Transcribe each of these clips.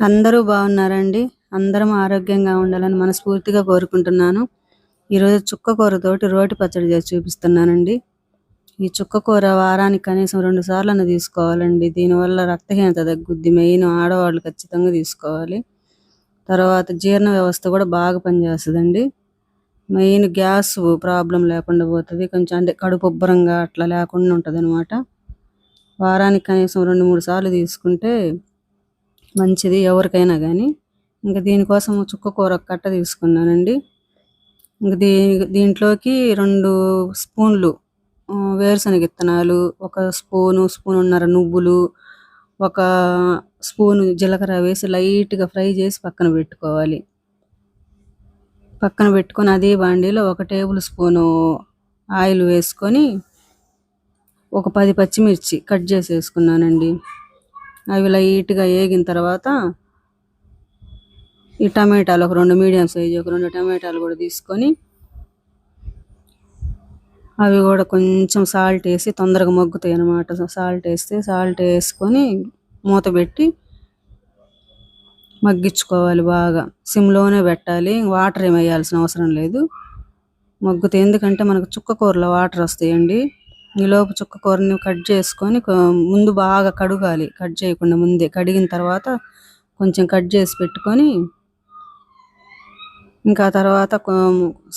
అందరూ బాగున్నారండి. అందరం ఆరోగ్యంగా ఉండాలని మనస్ఫూర్తిగా కోరుకుంటున్నాను. ఈరోజు చుక్కకూరతోటి రోటి పచ్చడి చేసి చూపిస్తున్నానండి. ఈ చుక్క కూర వారానికి కనీసం రెండు సార్లు తీసుకోవాలండి. దీనివల్ల రక్తహీనత తగ్గుద్ది. మెయిన్ ఆడవాళ్ళు ఖచ్చితంగా తీసుకోవాలి. తర్వాత జీర్ణ వ్యవస్థ కూడా బాగా పనిచేస్తుందండి. మెయిన్ గ్యాస్ ప్రాబ్లం లేకుండా పోతుంది. కొంచెం అంటే కడుపు ఉబ్బరంగా అట్లా లేకుండా ఉంటుంది అనమాట వారానికి కనీసం రెండు మూడు సార్లు తీసుకుంటే మంచిది ఎవరికైనా కానీ ఇంకా దీనికోసం చుక్క కూర కట్ట తీసుకున్నానండి. ఇంక దీ దీంట్లోకి రెండు స్పూన్లు వేరుశనగ విత్తనాలు ఒక స్పూను స్పూనున్నర నువ్వులు ఒక స్పూను జీలకర్ర వేసి లైట్గా ఫ్రై చేసి పక్కన పెట్టుకోవాలి. పక్కన పెట్టుకొని అదే బాండీలో ఒక టేబుల్ స్పూను ఆయిల్ వేసుకొని ఒక పది పచ్చిమిర్చి కట్ చేసి వేసుకున్నానండి అవి లైట్గా వేగిన తర్వాత ఈ టమాటాలు ఒక రెండు మీడియం సైజు ఒక రెండు టమాటాలు కూడా తీసుకొని అవి కూడా కొంచెం సాల్ట్ వేసి తొందరగా మగ్గుతాయి అన్నమాట. సాల్ట్ వేస్తే సాల్ట్ వేసుకొని మూత పెట్టి మగ్గించుకోవాలి బాగా. సిమ్లోనే పెట్టాలి. వాటర్ ఏమి వేయాల్సిన అవసరం లేదు. మగ్గుతే ఎందుకంటే మనకు చుక్క కూరలో వాటర్ వస్తాయండి. ఈలోపు చుక్క కూరని కట్ చేసుకొని ముందు బాగా కడగాలి. కట్ చేయకుండా ముందే కడిగిన తర్వాత కొంచెం కట్ చేసి పెట్టుకొని ఇంకా తర్వాత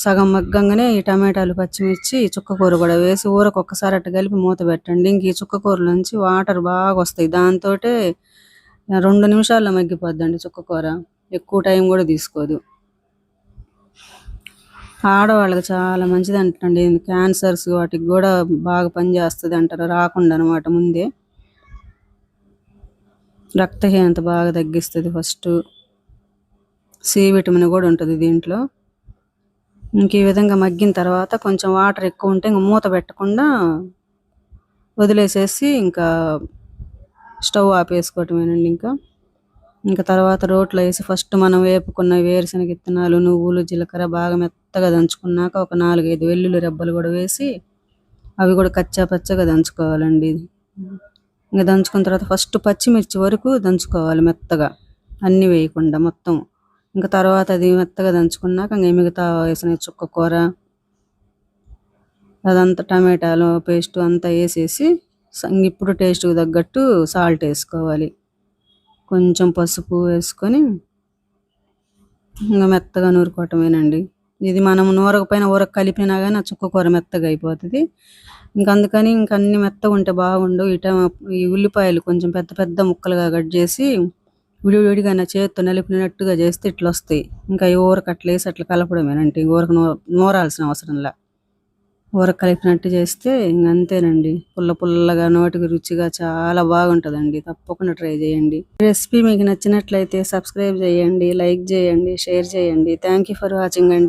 సగం మగ్గంగానే ఈ టమాటాలు పచ్చిమిర్చి చుక్కకూర కూడా వేసి ఊరకు ఒక్కసారి అట్ట కలిపి మూత పెట్టండి. ఇంక ఈ చుక్కకూరలోంచి వాటర్ బాగా వస్తాయి. దాంతో రెండు నిమిషాల్లో మగ్గిపోద్దండి చుక్కకూర ఎక్కువ టైం కూడా తీసుకోదు. ఆడవాళ్ళకి చాలా మంచిది అంటండి క్యాన్సర్స్ వాటికి కూడా బాగా పనిచేస్తుంది అంటారు రాకుండా అనమాట ముందే. రక్తహీనత బాగా తగ్గిస్తుంది ఫస్ట్ సి విటమిన్ కూడా ఉంటుంది దీంట్లో. ఇంక ఈ విధంగా మగ్గిన తర్వాత కొంచెం వాటర్ ఎక్కువ ఉంటే ఇంక మూత పెట్టకుండా వదిలేసేసి ఇంకా స్టవ్ ఆపేసుకోవటమేనండి ఇంకా. ఇంకా తర్వాత రోట్లో వేసి ఫస్ట్ మనం వేపుకున్న వేరుశనగ విత్తనాలు నువ్వులు జీలకర్ర బాగా మెత్త మెత్తగా దంచుకున్నాక ఒక నాలుగైదు వెల్లుల్లి రెబ్బలు కూడా వేసి అవి కూడా కచ్చా పచ్చగా దంచుకోవాలండి ఇంకా దంచుకున్న తర్వాత ఫస్ట్ పచ్చిమిర్చి వరకు దంచుకోవాలి మెత్తగా అన్నీ వేయకుండా మొత్తం. ఇంకా తర్వాత అది మెత్తగా దంచుకున్నాక ఇంకా మిగతా వేసిన చుక్క కూర అదంతా టమాటాలు పేస్ట్ అంతా వేసేసి ఇప్పుడు టేస్ట్కి తగ్గట్టు సాల్ట్ వేసుకోవాలి. కొంచెం పసుపు వేసుకొని ఇంకా మెత్తగా నూరుకోవటమేనండి. ఇది మనం నూరకపోయిన ఊరక కలిపినా కానీ ఆ చుక్క కూర మెత్తగా అయిపోతుంది. ఇంకా అందుకని ఇంకా అన్ని మెత్తగా ఉంటే బాగుండు. ఇట ఈ ఉల్లిపాయలు కొంచెం పెద్ద పెద్ద ముక్కలుగా కట్ చేసి విడివిడిగా నా చేతితో నలిపినట్టుగా చేస్తే ఇట్లా వస్తాయి ఇంకా ఈ ఊరకు అట్లా వేసి అట్లా కలపడమేనంటే ఈ ఊరకు నూ నూరాల్సిన అవసరంలా ఊరకు కలిపినట్టు చేస్తే ఇంక అంతేనండి. పుల్ల పుల్లగా నోటికి రుచిగా చాలా బాగుంటుందండి. తప్పకుండా ట్రై చేయండి. రెసిపీ మీకు నచ్చినట్లయితే సబ్స్క్రైబ్ చేయండి లైక్ చేయండి షేర్ చేయండి. థ్యాంక్ యూ ఫర్ వాచింగ్ అండి.